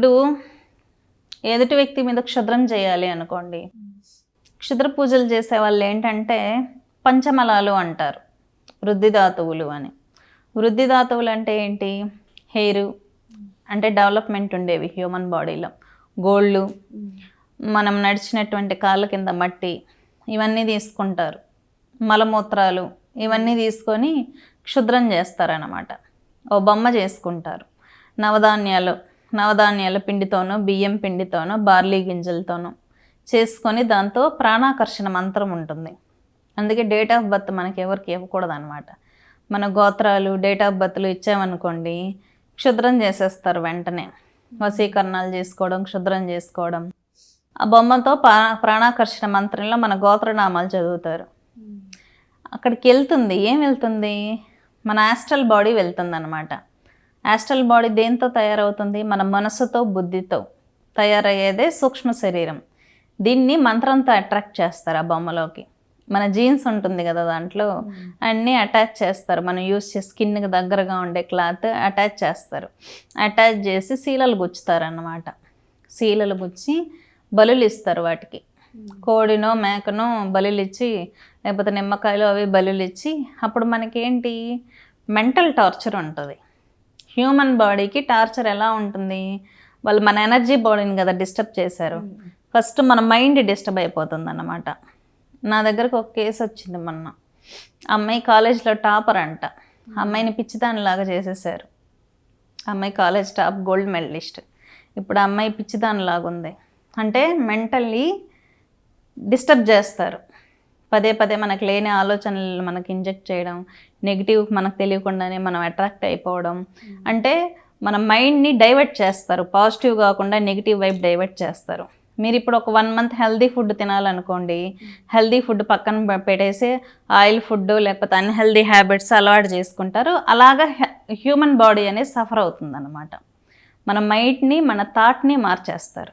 ఇప్పుడు ఎదుటి వ్యక్తి మీద క్షుద్రం చేయాలి అనుకోండి. క్షుద్ర పూజలు చేసే వాళ్ళు ఏంటంటే పంచమలాలు అంటారు. వృద్ధిధాతువులు అని. వృద్ధిధాతువులు అంటే ఏంటి? హెయిర్ అంటే డెవలప్మెంట్ ఉండేవి హ్యూమన్ బాడీలో. గోళ్ళు మనం నడిచినటువంటి కాళ్ళ కింద మట్టి ఇవన్నీ తీసుకుంటారు. మలమూత్రాలు ఇవన్నీ తీసుకొని క్షుద్రం చేస్తారన్నమాట. ఓ బొమ్మ చేసుకుంటారు. నవధాన్యాలు నవధాన్యాల పిండితోనో బియ్యం పిండితోనో బార్లీ గింజలతోనో చేసుకొని దాంతో ప్రాణాకర్షణ మంత్రం ఉంటుంది. అందుకే డేట్ ఆఫ్ బర్త్ మనకి ఎవరికి ఇవ్వకూడదు అనమాట మన గోత్రాలు డేట్ ఆఫ్ బర్త్లు ఇచ్చామనుకోండి క్షుద్రం చేసేస్తారు వెంటనే. వశీకరణాలు చేసుకోవడం క్షుద్రం చేసుకోవడం. ఆ బొమ్మతో ప్రా ప్రాణాకర్షణ మంత్రంలో మన గోత్రనామాలు చదువుతారు. అక్కడికి వెళ్తుంది. ఏం వెళ్తుంది? మన యాస్ట్రల్ బాడీ వెళ్తుంది అనమాట యాస్ట్రల్ బాడీ దేంతో తయారవుతుంది? మన మనసుతో బుద్ధితో తయారయ్యేదే సూక్ష్మ శరీరం. దీన్ని మంత్రంతో అట్రాక్ట్ చేస్తారు ఆ బొమ్మలోకి. మన జీన్స్ ఉంటుంది కదా దాంట్లో అన్నీ అటాచ్ చేస్తారు. మనం యూస్ చేసే స్కిన్కి దగ్గరగా ఉండే క్లాత్ అటాచ్ చేస్తారు. అటాచ్ చేసి శీలలు గుచ్చుతారు అన్నమాట శీలలు గుచ్చి బలులు ఇస్తారు వాటికి. కోడినో మేకనో బలులు ఇచ్చి లేకపోతే నిమ్మకాయలు అవి బలులు ఇచ్చి అప్పుడు మనకేంటి? మెంటల్ టార్చర్ ఉంటుంది. హ్యూమన్ బాడీకి టార్చర్ ఎలా ఉంటుంది? వాళ్ళు మన ఎనర్జీ బాడీని కదా డిస్టర్బ్ చేశారు. ఫస్ట్ మన మైండ్ డిస్టర్బ్ అయిపోతుంది అన్నమాట నా దగ్గరకు ఒక కేసు వచ్చింది మొన్న. అమ్మాయి కాలేజ్లో టాపర్ అంట. అమ్మాయిని పిచ్చిదానిలాగా చేసేసారు అమ్మాయి కాలేజ్ టాప్ గోల్డ్ మెడలిస్ట్. ఇప్పుడు అమ్మాయి పిచ్చిదానిలాగా ఉంది అంటే మెంటల్లీ డిస్టర్బ్ చేస్తారు. పదే పదే మనకు లేని ఆలోచనలు మనకి ఇంజెక్ట్ చేయడం నెగిటివ్ మనకు తెలియకుండానే మనం అట్రాక్ట్ అయిపోవడం. అంటే మన మైండ్ని డైవర్ట్ చేస్తారు. పాజిటివ్ కాకుండా నెగిటివ్ వైపు డైవర్ట్ చేస్తారు. మీరు ఇప్పుడు ఒక వన్ మంత్ హెల్దీ ఫుడ్ తినాలనుకోండి హెల్దీ ఫుడ్ పక్కన పెట్టేసి ఆయిల్ ఫుడ్ లేకపోతే అన్హెల్దీ హ్యాబిట్స్ అలవాటు చేసుకుంటారు. అలాగా హ్యూమన్ బాడీ అనేది సఫర్ అవుతుంది మన మైండ్ని మన థాట్ని మార్చేస్తారు.